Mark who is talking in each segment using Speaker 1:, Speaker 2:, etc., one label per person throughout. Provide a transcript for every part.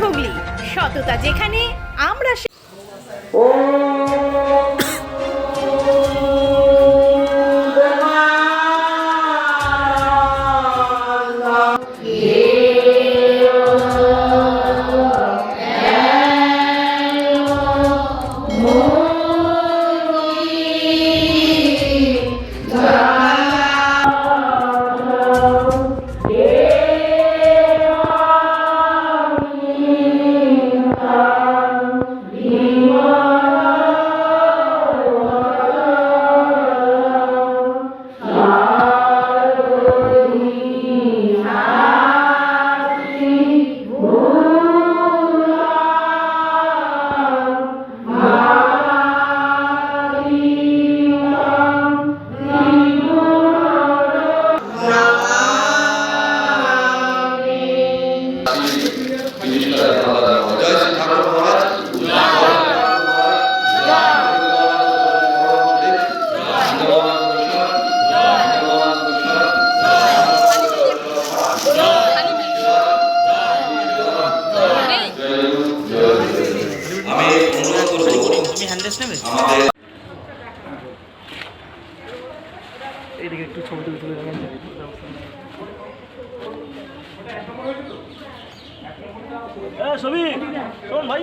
Speaker 1: হুগলি। সততা যেখানে আমরা
Speaker 2: তুমি নেবে?
Speaker 3: এদিকে একটু ছবি তুলে ছবি! শোন ভাই।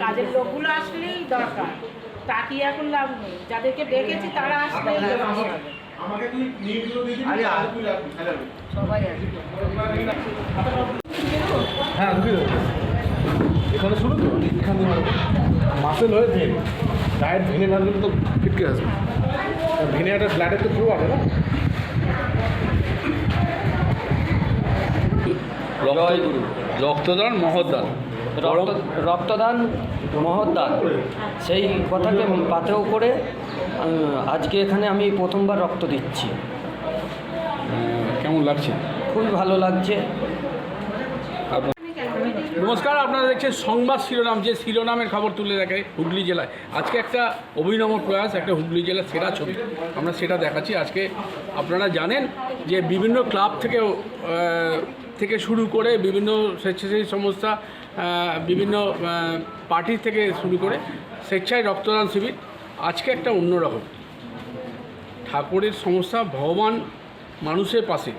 Speaker 4: কাজের লোকগুলো আসলেই দরকার। তাকিয়ে এখন লাভ নেই। যাদেরকে ডেকেছি তারা আসলেই দরকার।
Speaker 3: হ্যাঁ এখানে শুরু তো এখানে মাসেল হয়ে ভেন ডায়েট ভেঙে না দিলে তো ফিটকে আসবে ভেঙে একটা ফ্ল্যাটের তো থ্রু আছে না?
Speaker 5: রক্তদান মহদান
Speaker 2: রক্ত রক্তদান মহৎদান সেই কথাকে পাথেও করে আজকে এখানে আমি প্রথমবার রক্ত দিচ্ছি।
Speaker 5: কেমন লাগছে?
Speaker 2: খুবই ভালো লাগছে।
Speaker 5: নমস্কার, আপনারা দেখছেন সংবাদ শিরোনাম, যে শিরোনামের খবর তুলে দেখে হুগলি জেলায়। আজকে একটা অভিনব প্রয়াস, একটা হুগলি জেলার সেরা ছবি। আমরা সেটা দেখাচ্ছি। আজকে আপনারা জানেন যে বিভিন্ন ক্লাব থেকে থেকে শুরু করে বিভিন্ন স্বেচ্ছাসেবী সংস্থা বিভিন্ন পার্টি থেকে শুরু করে স্বেচ্ছায় রক্তদান শিবির। আজকে একটা অন্যরকম ঠাকুরের সমস্যা ভগবান মানুষের পাশে,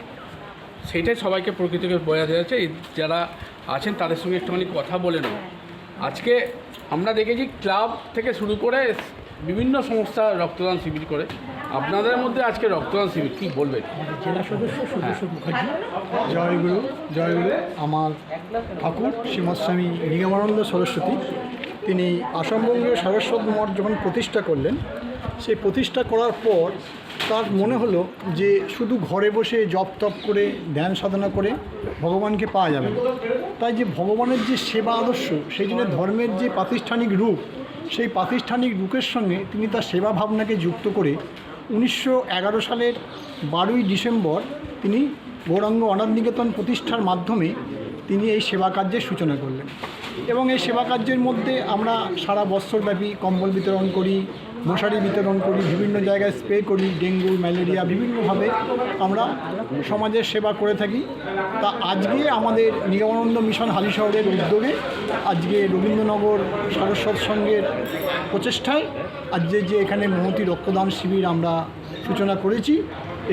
Speaker 5: সেটাই সবাইকে প্রকৃতিকে বোঝাতে যাচ্ছে। যারা আছেন তাদের সঙ্গে একটুখানি কথা বলে নেব। আজকে আমরা দেখেছি ক্লাব থেকে শুরু করে বিভিন্ন সংস্থা রক্তদান শিবির করে। আপনাদের মধ্যে আজকে রক্তদান শিবির কী বলবেন?
Speaker 3: জেলা সদস্য সদস্য মুখার্জি। জয়গুরু জয়গুরু আমার ঠাকুর শ্রীমৎস্বামী নিগমানন্দ সরস্বতী তিনি আসামবঙ্গীয় সারস্বত মঠ যখন প্রতিষ্ঠা করলেন সেই প্রতিষ্ঠা করার পর তার মনে হলো যে শুধু ঘরে বসে জপ তপ করে, ধ্যান সাধনা করে ভগবানকে পাওয়া যাবে তাই যে ভগবানের যে সেবা আদর্শ, সেই জন্য ধর্মের যে প্রাতিষ্ঠানিক রূপ, সেই প্রাতিষ্ঠানিক রূপের সঙ্গে তিনি তার সেবা ভাবনাকে যুক্ত করে উনিশশো এগারো সালের বারোই ডিসেম্বর তিনি গৌরাঙ্গ অনাথ নিকেতন প্রতিষ্ঠার মাধ্যমে তিনি এই সেবা কার্যের সূচনা করলেন। এবং এই সেবা কার্যের মধ্যে আমরা সারা বৎসরব্যাপী কম্বল বিতরণ করি মশারি বিতরণ করি, বিভিন্ন জায়গায় স্প্রে করি, ডেঙ্গু, ম্যালেরিয়া বিভিন্নভাবে আমরা সমাজের সেবা করে থাকি। তা আজকে আমাদের নিগমানন্দ মিশন হালি শহরের উদ্যোগে আজকে রবীন্দ্রনগর সারস্বত সংঘের প্রচেষ্টায় আজকে যে এখানে মহতি রক্তদান শিবির আমরা সূচনা করেছি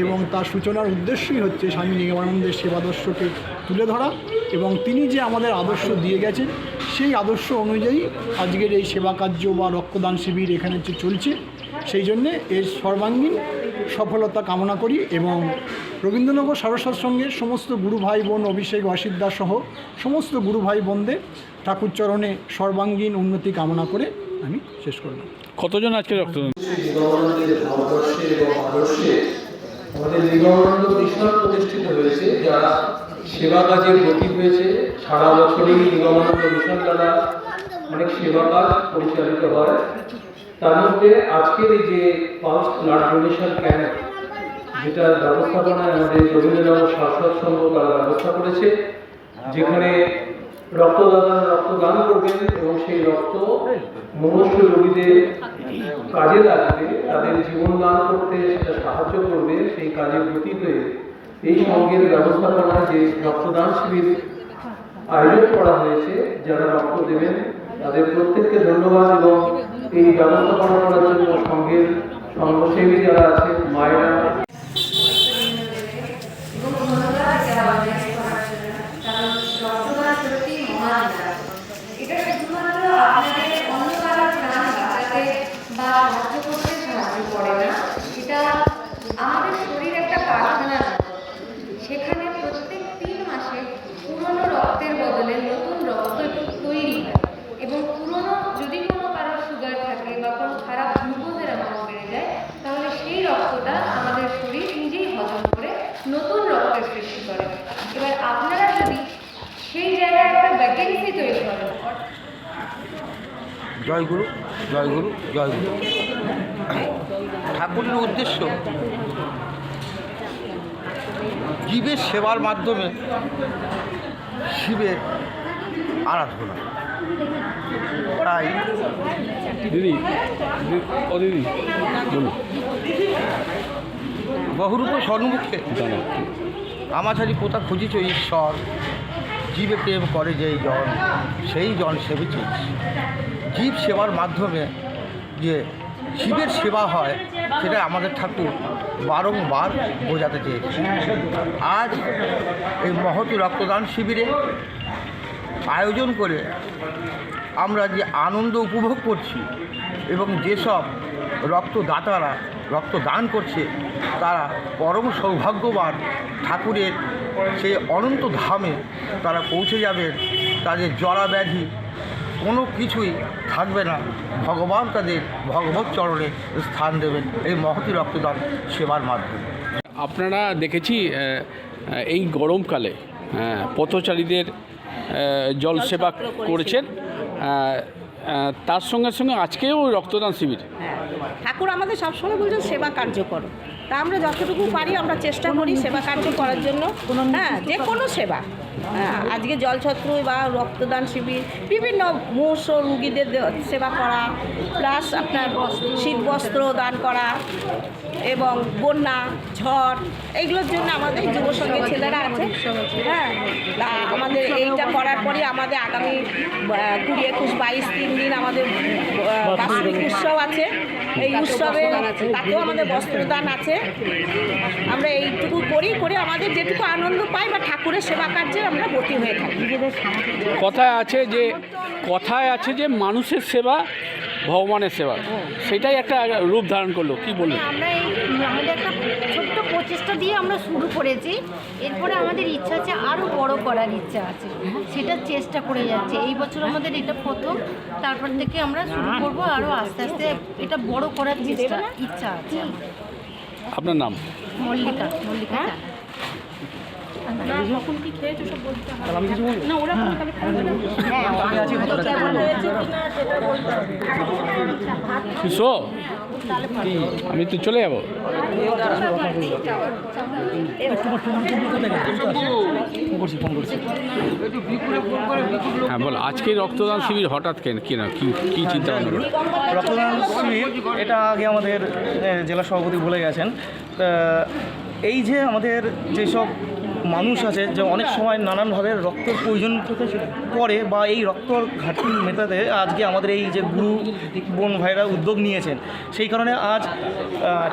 Speaker 3: এবং তার সূচনার উদ্দেশ্যই হচ্ছে স্বামী নিগমানন্দের সেবাদর্শকে তুলে ধরা এবং তিনি যে আমাদের আদর্শ দিয়ে গেছেন সেই আদর্শ অনুযায়ী আজকের এই সেবা কার্য বা রক্তদান শিবির এখানে যে চলছে সেই জন্যে এর সর্বাঙ্গীন সফলতা কামনা করি এবং রবীন্দ্রনগর সারস্বত সঙ্গে সমস্ত গুরু ভাই বোন অভিষেক অসিদ্দার সহ সমস্ত গুরু ভাই বোনদের ঠাকুরচরণে সর্বাঙ্গীন উন্নতি কামনা করে আমি শেষ করলাম।
Speaker 5: কতজন আজকে রক্তদান?
Speaker 6: ভারতবর্ষে এবং ভারতবর্ষে আমাদের নিগমানন্দ মিশন প্রতিষ্ঠিত হয়েছে যারা সেবা কাজের গতি হয়েছে। সারা বছরই নিগমানন্দ মিশন দ্বারা অনেক সেবা কাজ পরিচালিত হয়। তার মধ্যে আজকের এই যে পালস ব্লাড ডোনেশন ক্যাম্প যেটা ব্যবস্থাপনায় আমাদের রবীন্দ্রনাথ শাসক সংঘ তারা ব্যবস্থা করেছে, যেখানে রক্তদাতা রক্তদান করবেন এবং সেই রক্ত মনুষ্য রোগীদের কাজে লাগবে, তাদের জীবন দান করতে সেটা সাহায্য করবে, সেই কাজের গতি হয়ে এই সঙ্গের ব্যবস্থাপনা যে রক্তদান শিবির আয়োজন করা হয়েছে, যারা রক্ত দেবেন, তাদের প্রত্যেককে ধন্যবাদ এবং এই ব্যবস্থাপনা করার জন্য সঙ্গের সঙ্গসেবী যারা আছেন, মায়েরা
Speaker 7: এবং ধন্যবাদ এটা অর্গানাইজ করার জন্য কারণ রক্তদান সত্যি মহান কাজ এটা শুধুমাত্র আপনাদের অন্য কারোর প্রাণ বাঁচাতে বা সাহায্য করতে সাহায্য করে না এটা আমাদের শরীর একটা কারখানা সেখানে প্রত্যেক তিন মাসে পুরনো রক্তের বদলে নতুন রক্ত তৈরি হয় এবং পুরনো যদি কোনো কারোর সুগার থাকে বা কোনো খারাপ গ্লুকোজের অ্যামাউন্ট বেড়ে যায় তাহলে রক্তটা আমাদের শরীর নিজেই হজম করে নতুন রক্তের সৃষ্টি করে। এবার আপনারা যদি সেই জায়গায় একটা ভ্যাকেন্সি তৈরি করেন
Speaker 8: জয়গুরু জয়গুরু জয়গুরু। ঠাকুরের উদ্দেশ্য জীবের সেবার মাধ্যমে শিবের আরাধনা। তাই?
Speaker 5: দিদি ও দিদি বলুন।
Speaker 8: বহুরূপ স্বর্ণমুখে।
Speaker 5: জানা
Speaker 8: আমাছারি কোথা খুঁজিছ, ঈশ্বর? জীবে প্রেম করে যেই জন, সেই জন সেবিছে। জীব সেবার মাধ্যমে যে শিবের সেবা হয় সেটা আমাদের ঠাকুর বারংবার বোঝাতে চেয়েছে। আজ এই মহতি রক্তদান শিবিরে আয়োজন করে আমরা যে আনন্দ উপভোগ করছি এবং যেসব রক্তদাতারা রক্তদান করছে তারা পরম সৌভাগ্যবান ঠাকুরের সেই অনন্ত ধামে তারা পৌঁছে যাবেন। তাদের জরা ব্যাধি কোনো কিছুই থাকবে না। ভগবান তাদের ভগবত চরণে স্থান দেবেন। এই মহতি রক্তদান সেবার মাধ্যমে।
Speaker 5: আপনারা দেখেছি এই গরমকালে হ্যাঁ, পথচারীদের জল সেবা করেছেন। তার সঙ্গে সঙ্গে আজকেও রক্তদান শিবির।
Speaker 1: হ্যাঁ। ঠাকুর আমাদের সবসময় বলছেন সেবা কার্য করো। তা আমরা যতটুকু পারি আমরা চেষ্টা করি সেবা কার্য করার জন্য। হ্যাঁ যে কোনো সেবা। হ্যাঁ, আজকে জলছত্র বা রক্তদান শিবির বিভিন্ন মুমূর্ষ রুগীদের সেবা করা প্লাস আপনার শীত বস্ত্র দান করা। এবং বন্যা ঝড় এইগুলোর জন্য আমাদের যুব সঙ্গে ছেলেরা আছে। হ্যাঁ আমাদের এইটা করার পরে আমাদের আগামী কুড়ি একুশ বাইশ তিন দিন আমাদের বাৎসরিক উৎসব আছে। এই উৎসবে তাতেও আমাদের বস্ত্রদান আছে। আমরা এইটুকু করি করে আমাদের যেটুকু আনন্দ পাই বা ঠাকুরের সেবা কার্যে আমরা ব্রতী হয়ে থাকি।
Speaker 5: কথায় আছে যে কথায় আছে যে মানুষের সেবা ভগবানের সেবা। সেটাই একটা রূপ ধারণ করল। কি বললেন
Speaker 7: আমরা এই আমাদের একটা ছোট্ট প্রচেষ্টা দিয়ে আমরা শুরু করেছি। এরপরে আমাদের ইচ্ছা আছে আরও বড় করার ইচ্ছা আছে। সেটা চেষ্টা করে যাচ্ছে। এই বছর আমাদের এটা প্রথম। তারপর থেকে আমরা শুরু করব আরও আস্তে আস্তে এটা বড় করার চেষ্টা ইচ্ছা আছে।
Speaker 5: আপনার নাম?
Speaker 7: মল্লিকা মল্লিকা জানা।
Speaker 5: কিশো আমি তো চলে যাব। হ্যাঁ বল আজকে রক্তদান শিবির হঠাৎ কেন? কেন কি কি চিন্তা ভাবনা?
Speaker 9: রক্তদান শিবির এটা আগে আমাদের জেলা সভাপতি বলে গেছেন। এই যে আমাদের যেসব মানুষ আছে যে অনেক সময় নানানভাবে রক্তের প্রয়োজন পড়ে বা এই রক্তর ঘাটতি মেটাতে আজকে আমাদের এই যে গুরু বোন ভাইরা উদ্যোগ নিয়েছেন। সেই কারণে আজ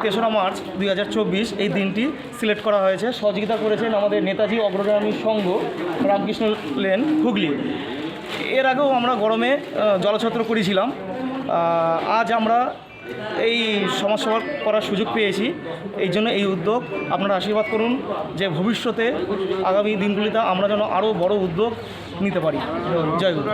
Speaker 9: তেসরা মার্চ দু হাজার চব্বিশ এই দিনটি সিলেক্ট করা হয়েছে। সহযোগিতা করেছেন আমাদের নেতাজি অগ্রগামী সংঘ রামকৃষ্ণ লেন হুগলি। এর আগেও আমরা গরমে জলছত্র করেছিলাম। আজ আমরা এই সমাজসেবা করার সুযোগ পেয়েছি। এই জন্য এই উদ্যোগ, আপনারা আশীর্বাদ করুন যে ভবিষ্যতে আগামী দিনগুলিতে আমরা যেন আরও বড় উদ্যোগ নিতে পারি। জয় গুরু।